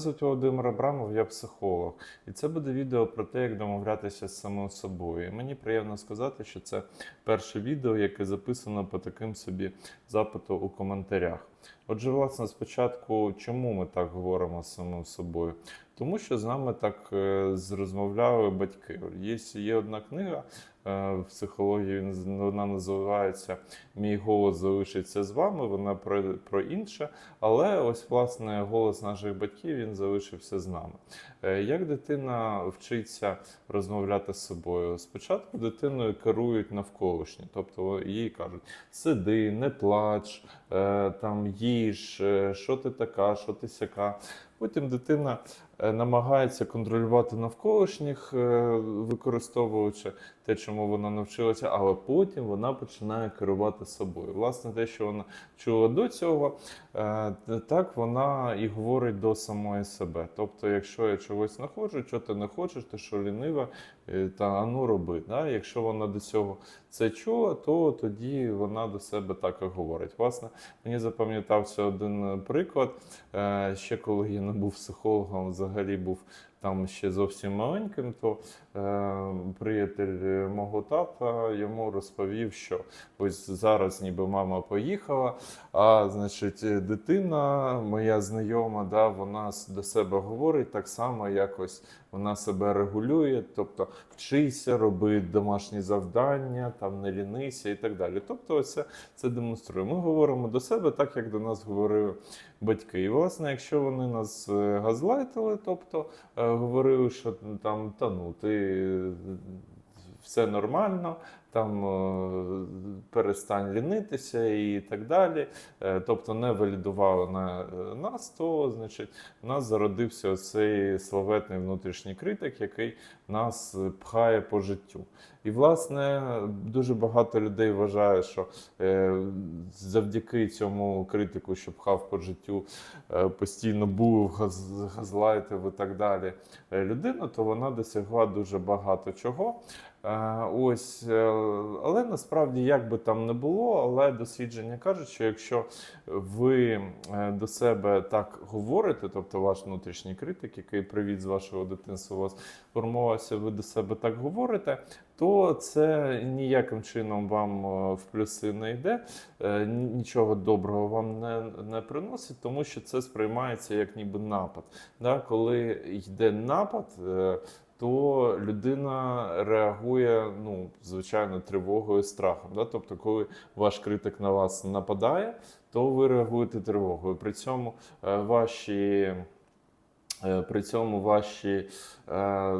звуть Володимир Абрамов, я психолог. І це буде відео про те, як домовлятися з самим собою. І мені приємно сказати, що це перше відео, яке записано по таким собі запиту у коментарях. Отже, власне, спочатку, чому ми так говоримо з самим собою? Тому що з нами так е, розмовляли батьки. Є, є одна книга е, в психології, вона називається Мій голос залишиться з вами. Вона про, про інше. Але ось власне голос наших батьків він залишився з нами. Е, Як дитина вчиться розмовляти з собою? Спочатку дитиною керують навколишні, тобто їй кажуть: сиди, не плач, там їж, е, що ти така, що ти сяка. Потім дитина е, намагається контролювати навколишніх, е, використовуючи те, чому вона навчилася, але потім вона починає керувати собою. Власне, те, що вона чула до цього, е, так вона і говорить до самої себе. Тобто, якщо я чогось не хочу, що ти не хочеш, ти що лінива, та ну роби. Да? Якщо вона до цього це чула, то тоді вона до себе так і говорить. Власне, мені запам'ятався один приклад. Ще коли я був психологом, взагалі був там ще зовсім маленьким, то е, приятель е, мого тата йому розповів, що ось зараз ніби мама поїхала, а значить, е, дитина, моя знайома, да, вона до себе говорить так само, якось вона себе регулює, тобто вчися, роби домашні завдання, там не лінися і так далі. Тобто, ось це, це демонструє. Ми говоримо до себе так, як до нас говорили батьки. І, власне, якщо вони нас е, газлайтили, тобто говорили, що там та ну ти все нормально, там е, перестань лінитися і так далі. Е, Тобто не валідували на е, нас, то значить в нас зародився цей славетний внутрішній критик, який нас пхає по життю. І, власне, дуже багато людей вважає, що завдяки цьому критику, що пхав по життю, постійно був газ, газлайтив і так далі людину, то вона досягла дуже багато чого. Ось, е, але насправді, як би там не було, але дослідження кажуть, що якщо ви е, до себе так говорите, тобто ваш внутрішній критик, який привіт з вашого дитинства у вас формувався, ви до себе так говорите, то це ніяким чином вам е, в плюси не йде, нічого доброго вам не, не приносить, тому що це сприймається як ніби напад. Да? Коли йде напад, то людина реагує, ну, звичайно, тривогою, страхом. Да? Тобто, коли ваш критик на вас нападає, то ви реагуєте тривогою. При цьому е, ваші. Е, При цьому ваші е,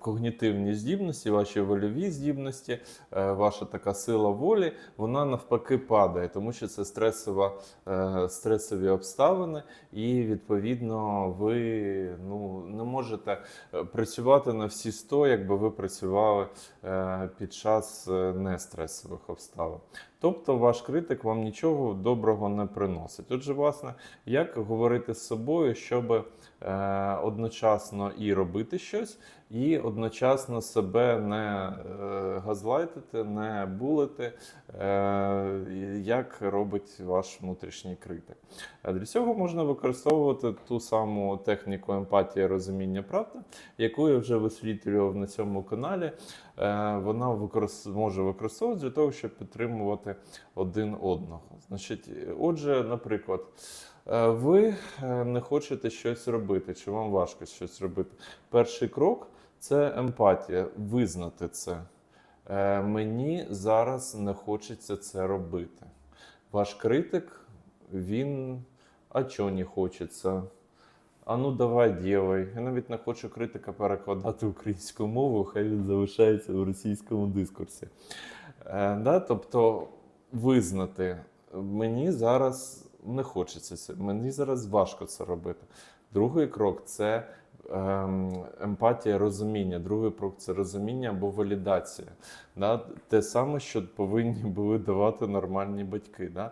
когнітивні здібності, ваші вольові здібності, е, ваша така сила волі, вона навпаки падає, тому що це стресова, стресові обставини, і відповідно ви ну, не можете працювати на всі 100, якби ви працювали під час нестресових обставин. Тобто ваш критик вам нічого доброго не приносить. Отже, власне, як говорити з собою, щоб е, одночасно і робити щось, і одночасно себе не е, газлайтити, не булити, е, як робить ваш внутрішній критик. А Для цього можна використовувати ту саму техніку емпатії розуміння правди, яку я вже висвітлював на цьому каналі. Е, Вона використ... може використовувати для того, щоб підтримувати один одного. Значить, отже, наприклад, е, ви е, не хочете щось робити, чи вам важко щось робити. Перший крок це емпатія, визнати це. Е, Мені зараз не хочеться це робити. Ваш критик, він. А чого не хочеться? А ну давай ділай. Я навіть не хочу критика перекладати українською мовою, хай він залишається в російському дискурсі. Е, да? Тобто визнати, мені зараз не хочеться це, мені зараз важко це робити. Другий крок це емпатія, розуміння. Другий крок це розуміння або валідація. Да? Те саме, що повинні були давати нормальні батьки. Да?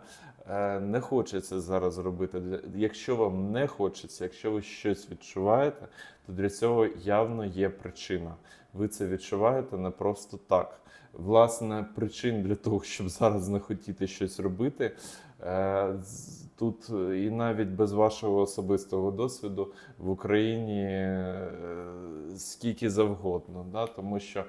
Е, Не хочеться зараз робити. Якщо вам не хочеться, якщо ви щось відчуваєте, то для цього явно є причина. Ви це відчуваєте не просто так. Власне, причин для того, щоб зараз не хотіти щось робити, е, тут е, і навіть без вашого особистого досвіду в Україні е, скільки завгодно, да? тому що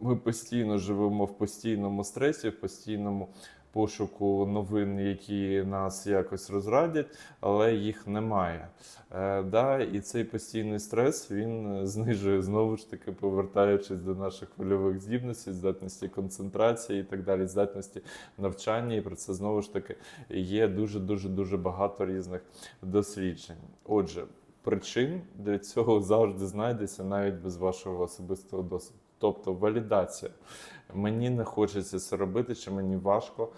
ми постійно живемо в постійному стресі, в постійному пошуку новин, які нас якось розрадять, але їх немає. Е, да? І цей постійний стрес він знижує знову ж таки, повертаючись до наших хвильових здібностей, здатності концентрації і так далі, здатності навчання. І про це знову ж таки є дуже дуже дуже багато різних досліджень. Отже, причин для цього завжди знайдеться навіть без вашого особистого досвіду. Тобто валідація. Мені не хочеться це робити, чи мені важко,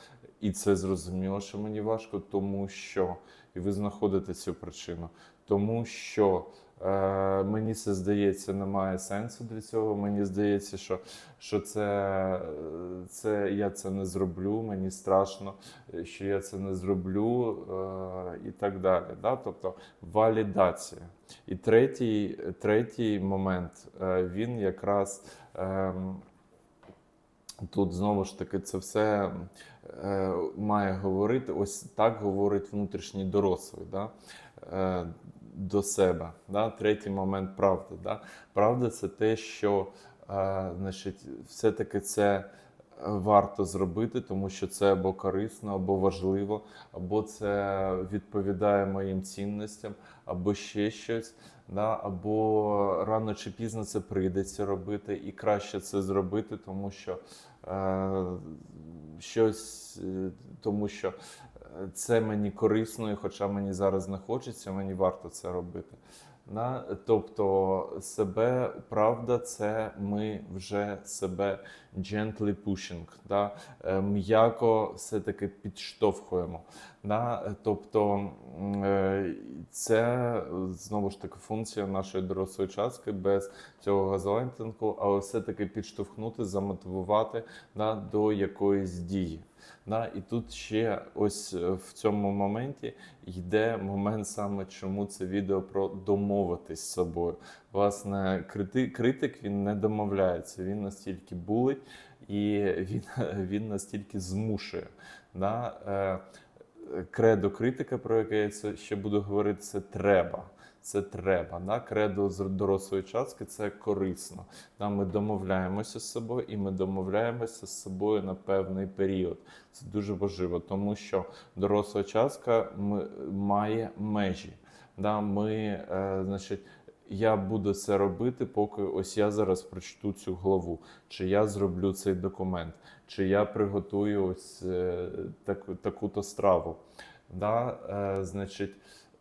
і це зрозуміло, що мені важко, тому що і ви знаходите цю причину, тому що е, мені це здається, немає сенсу для цього. Мені здається, що, що це, е, це я це не зроблю, мені страшно, е, що я це не зроблю, е, і так далі. Да? Тобто валідація. І третій, третій момент, е, він якраз. ем, Тут знову ж таки це все е, має говорити. Ось так говорить внутрішній дорослий да? е, до себе. Да? Третій момент правди. Да? Правда це те, що е, значить, все-таки це варто зробити, тому що це або корисно, або важливо, або це відповідає моїм цінностям, або ще щось. Да, або рано чи пізно це прийдеться робити, і краще це зробити, тому що щось, е, тому що е, це мені корисно, і хоча мені зараз не хочеться, мені варто це робити. На Тобто себе правда, це ми вже себе gently pushing, да? Е, м'яко все-таки підштовхуємо. Да? Тобто е, це знову ж таки функція нашої дорослої частки без цього газлайтингу, але все-таки підштовхнути, замотивувати да, до якоїсь дії. Да, і тут ще ось е, в цьому моменті йде момент саме, чому це відео про домовитись з собою. Власне, крити, критик він не домовляється, він настільки булить і він, він настільки змушує. Да? Е, Кредо критика, про яке я це ще буду говорити, це треба. Це треба. Да? Кредо з дорослої частки це корисно. Да? Ми домовляємося з собою, і ми домовляємося з собою на певний період. Це дуже важливо, тому що доросла частка має межі. Да? Ми, е, значить, я буду це робити, поки ось я зараз прочту цю главу, чи я зроблю цей документ, чи я приготую ось е, таку, таку-то страву. Да? Е, значить,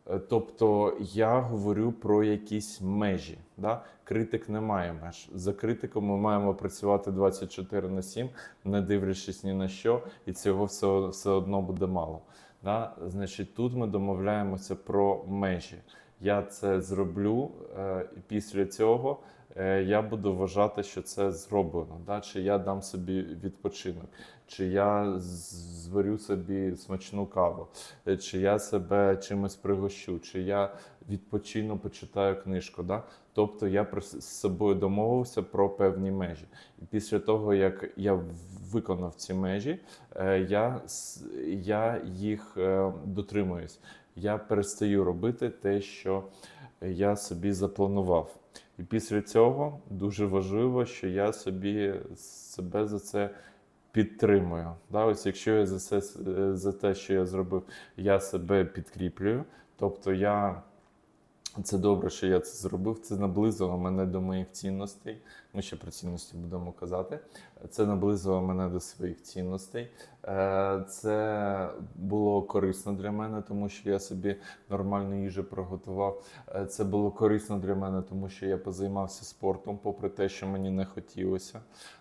е, тобто я говорю про якісь межі. Да? Критик не має меж. За критиком ми маємо працювати 24 на 7, не дивлячись ні на що, і цього все, все одно буде мало. Да? Значить, тут ми домовляємося про межі. Я це зроблю, е, і після цього е, я буду вважати, що це зроблено. Да? Чи я дам собі відпочинок, чи я зварю собі смачну каву, е, чи я себе чимось пригощу, чи я відпочину, почитаю книжку. Да? Тобто я з собою домовився про певні межі. І після того, як я виконав ці межі, я, я їх дотримуюсь. Я перестаю робити те, що я собі запланував. І після цього дуже важливо, що я собі себе за це підтримую. Да, ось якщо я за це за те, що я зробив, я себе підкріплюю, тобто я. Це добре, що я це зробив. Це наблизило мене до моїх цінностей. Ми ще про цінності будемо казати. Це наблизило мене до своїх цінностей. Е, Це було корисно для мене, тому що я собі нормальну їжу приготував. Е, Це було корисно для мене, тому що я позаймався спортом, попри те, що мені не хотілося.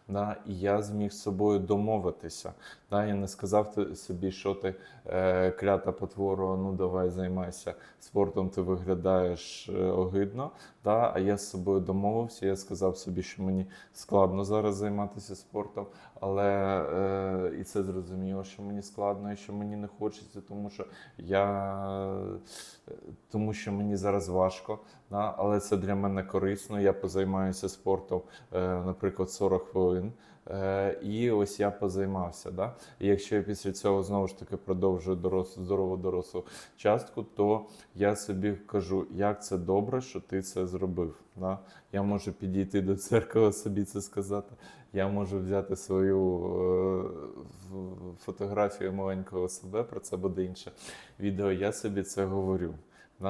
Да? І я зміг з собою домовитися. Да? Я не сказав собі, що ти е, клята потвору, ну давай займайся спортом, ти виглядаєш е, огидно. Да? А я з собою домовився, я сказав собі, що мені складно зараз займатися спортом, але е, і це зрозуміло, що мені складно і що мені не хочеться, тому що я тому що мені зараз важко, да? але це для мене корисно. Я позаймаюся спортом, е, наприклад, 40 хвилин. Е, і ось я позаймався. Да? І якщо я після цього знову ж таки продовжую дорослу, здорову дорослу частку, то я собі кажу, як це добре, що ти це зробив. Да? Я можу підійти до церкви, собі це сказати. Я можу взяти свою е, фотографію маленького себе, про це буде інше відео. Я собі це говорю.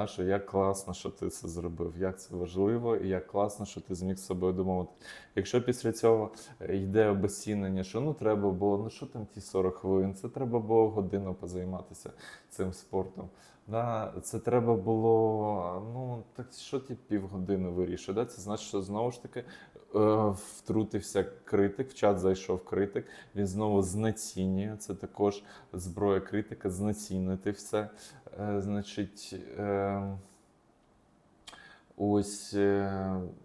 Що як класно, що ти це зробив, як це важливо, і як класно, що ти зміг з собою домовити. Якщо після цього е, йде обесцінення, що ну треба було, ну що там ті 40 хвилин, це треба було годину позайматися цим спортом. Да, це треба було, ну так що ті півгодини вирішує. Да? Це значить, що знову ж таки е, втрутився критик, в чат зайшов критик, він знову знецінює. Це також зброя критика, знецінити все. Е, значить, е, ось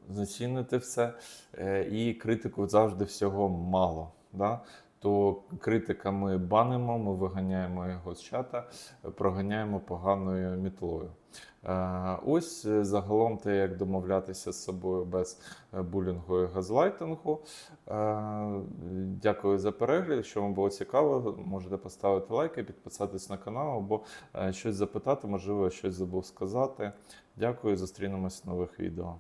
зацінити все. Е, і критику завжди всього мало. Да? То критика ми банимо, ми виганяємо його з чата, проганяємо поганою мітлою. Е, Ось е, загалом те, як домовлятися з собою без е, булінгу і газлайтингу. Дякую за перегляд. Якщо вам було цікаво, можете поставити лайки, підписатись на канал або щось запитати, можливо, щось забув сказати. Дякую, зустрінемось в нових відео.